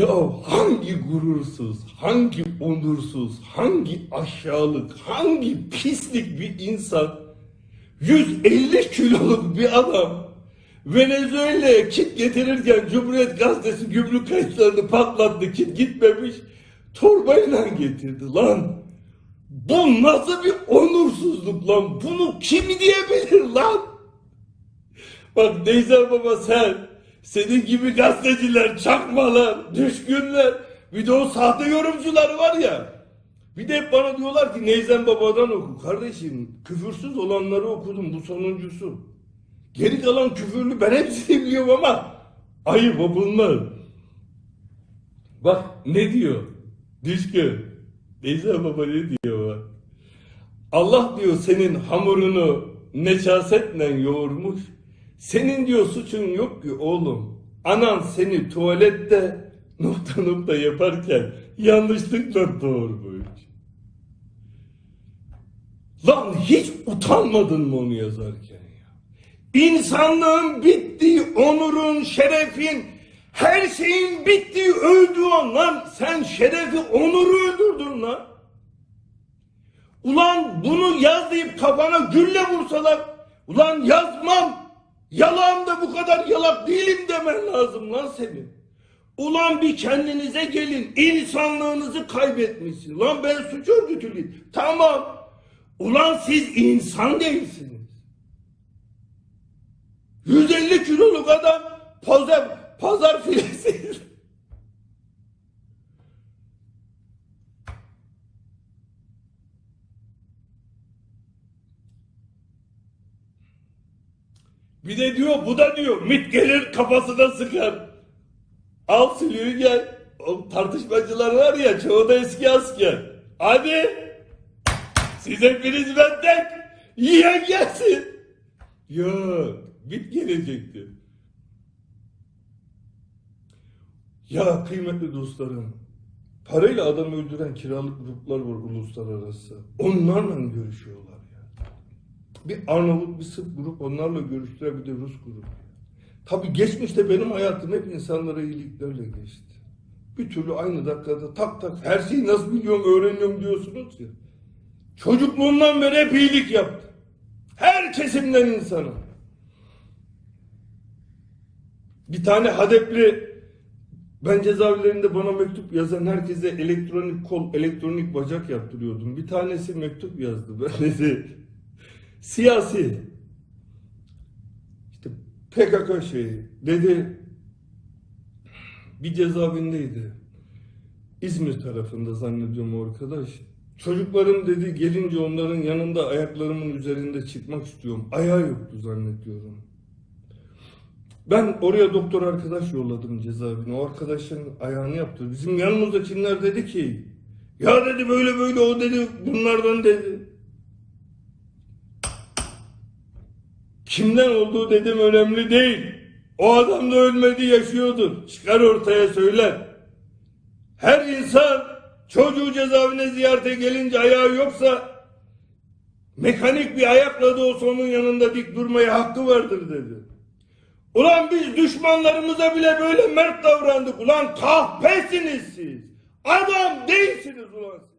Ya hangi gurursuz, hangi onursuz, hangi aşağılık, hangi pislik bir insan 150 kiloluk bir adam Venezuela'ya kit getirirken Cumhuriyet Gazetesi gümrük kayıtlarını patlattı kit gitmemiş torbayla getirdi lan. Bu nasıl bir onursuzluk lan? Bunu kim diyebilir lan? Bak Neyzer Baba sen, senin gibi gazeteciler, çakmalar, düşkünler, bir de o sahte yorumcular var ya. Bir de hep bana diyorlar ki Neyzen Baba'dan oku. Kardeşim küfürsüz olanları okudum bu sonuncusu. Geri kalan küfürlü ben hepsini biliyorum ama ayıp o bunlar. Bak ne diyor? Düşkün. Neyzen Baba ne diyor bak. Allah diyor senin hamurunu necasetle yoğurmuş. Senin diyor suçun yok ki oğlum. Anan seni tuvalette nokta nokta yaparken yanlışlıkla doğurmuş. Lan hiç utanmadın mı onu yazarken ya? İnsanlığın bittiği, onurun, şerefin, her şeyin bittiği, öldüğü an lan sen şerefi, onuru öldürdün lan. Ulan bunu yaz deyip kafana gülle vursalar, ulan yazmam, yalan da bu kadar yalak değilim demen lazım lan senin. Ulan bir kendinize gelin, insanlığınızı kaybetmişsin. Lan ben suç örgütülüyüm. Tamam. Ulan siz insan değilsiniz. 150 kiloluk adam pazar, pazar filesi. Bir de diyor bu da diyor mit gelir kafasına sıkar. Al silüğü gel. O tartışmacılar var ya çoğu da eski asker. Hadi. Siz hepiniz benden. Yiyen gelsin. Yok. Bit gelecekti. Ya kıymetli dostlarım. Parayla adam öldüren kiralık gruplar var uluslararası. Onlarla görüşüyorlar. Bir Arnavut, bir Sırp grup onlarla görüştüler bir de Rus grubu. Tabi geçmişte benim hayatım hep insanlara iyiliklerle geçti. Bir türlü aynı dakikada tak tak her şeyi nasıl biliyorum öğreniyorum diyorsunuz ya. Çocukluğumdan beri hep iyilik yaptım. Her kesimden insana. Bir tane Hadepli ben cezaevlerinde bana mektup yazan herkese elektronik kol, elektronik bacak yaptırıyordum. Bir tanesi mektup yazdı. Ben dedi siyasi işte PKK şeyi dedi bir cezaevindeydi. İzmir tarafında zannediyorum arkadaş. Çocuklarım dedi gelince onların yanında ayaklarımın üzerinde çıkmak istiyorum. Ayağı yoktu zannediyorum. Ben oraya doktor arkadaş yolladım cezaevine. O arkadaşın ayağını yaptı. Bizim yanımızdakiler dedi ki ya dedi böyle böyle o dedi bunlardan dedi. Kimden olduğu dedim önemli değil. O adam da ölmedi yaşıyordur. Çıkar ortaya söyler. Her insan çocuğu cezaevine ziyarete gelince ayağı yoksa mekanik bir ayakla da olsa onun yanında dik durmaya hakkı vardır dedi. Ulan biz düşmanlarımıza bile böyle mert davrandık. Ulan kahpesiniz siz. Adam değilsiniz ulan siz.